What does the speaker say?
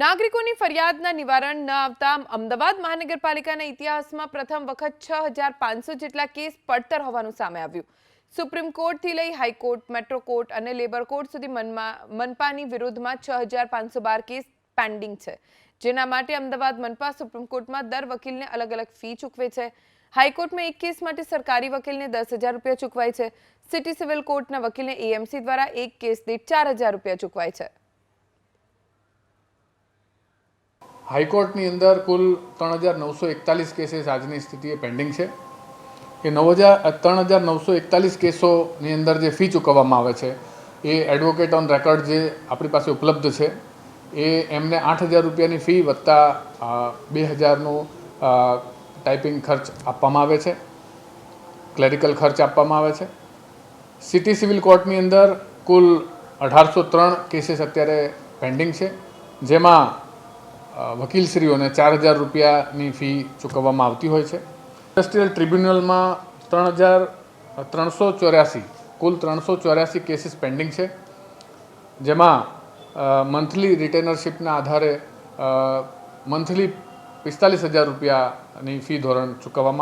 નાગરિકોની ફરિયાદના નિવારણ ન આવતા અમદાવાદ મહાનગરપાલિકાના ઇતિહાસમાં પ્રથમ વખત છ હજાર પાંચસો જેટલા કેસ પડતર હોવાનું સામે આવ્યું. સુપ્રીમ કોર્ટથી લઈ હાઈકોર્ટ, મેટ્રો કોર્ટ અને લેબર કોર્ટ સુધી મનમાં, મનપાની વિરુદ્ધમાં છ હજાર પાંચસો બાર કેસ પેન્ડિંગ છે, જેના માટે અમદાવાદ મનપા સુપ્રીમ કોર્ટમાં દર વકીલને અલગ અલગ ફી ચૂકવે છે. હાઈકોર્ટમાં એક કેસ માટે સરકારી વકીલને દસ હજાર રૂપિયા ચૂકવાય છે. સિટી સિવિલ કોર્ટના વકીલને એએમસી દ્વારા એક કેસ દીઠ ચાર હજાર રૂપિયા ચૂકવાય છે. હાઈકોર્ટની અંદર કુલ ત્રણ હજાર નવસો એકતાલીસ કેસીસ આજની સ્થિતિએ પેન્ડિંગ છે. એ નવ હજાર ત્રણ હજાર નવસો એકતાલીસ કેસોની અંદર જે ફી ચૂકવવામાં આવે છે, એ એડવોકેટ ઓન રેકોર્ડ જે આપણી પાસે ઉપલબ્ધ છે, એ એમને આઠ હજાર રૂપિયાની ફી વત્તા બે હજારનું ટાઈપિંગ ખર્ચ આપવામાં આવે છે. ક્લેરિકલ ખર્ચ આપવામાં આવે છે. સિટી સિવિલ કોર્ટની અંદર કુલ અઢારસો ત્રણ કેસીસ અત્યારે પેન્ડિંગ છે, જેમાં વકીલશ્રીઓને ચાર હજાર રૂપિયાની ફી ચૂકવવામાં આવતી હોય છે. ઇન્ડસ્ટ્રીયલ ટ્રિબ્યુનલમાં ત્રણ હજાર ત્રણસો ચોર્યાસી, કુલ ત્રણસો ચોર્યાસી કેસીસ પેન્ડિંગ છે. જેમાં મંથલી રિટેનરશીપના આધારે મંથલી પિસ્તાલીસ હજાર રૂપિયાની ફી ધોરણ ચૂકવવામાં